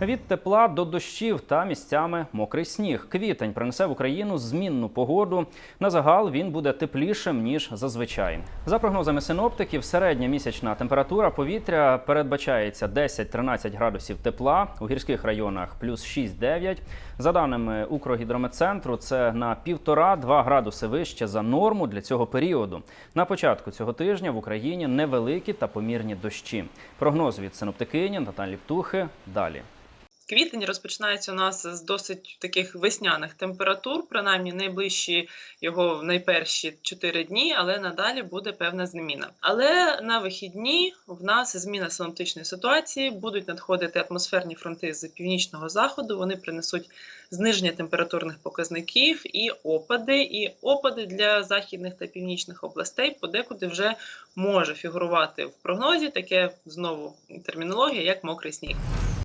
Від тепла до дощів та місцями мокрий сніг. Квітень принесе в Україну змінну погоду. На загал він буде теплішим ніж зазвичай. За прогнозами синоптиків, середня місячна температура повітря передбачається 10-13 градусів тепла у гірських районах плюс 6-9. За даними Укргідрометцентру, це на 1,5-2 градуси вище за норму для цього періоду. На початку цього тижня в Україні невеликі та помірні дощі. Прогноз від синоптикині Наталі Птухи далі. Квітень розпочинається у нас з досить таких весняних температур, принаймні найближчі його найперші 4 дні, але надалі буде певна зміна. Але на вихідні в нас зміна синоптичної ситуації будуть надходити атмосферні фронти з північного заходу. Вони принесуть зниження температурних показників і опади. І опади для західних та північних областей подекуди вже може фігурувати в прогнозі. Таке знову термінологія, як мокрий сніг.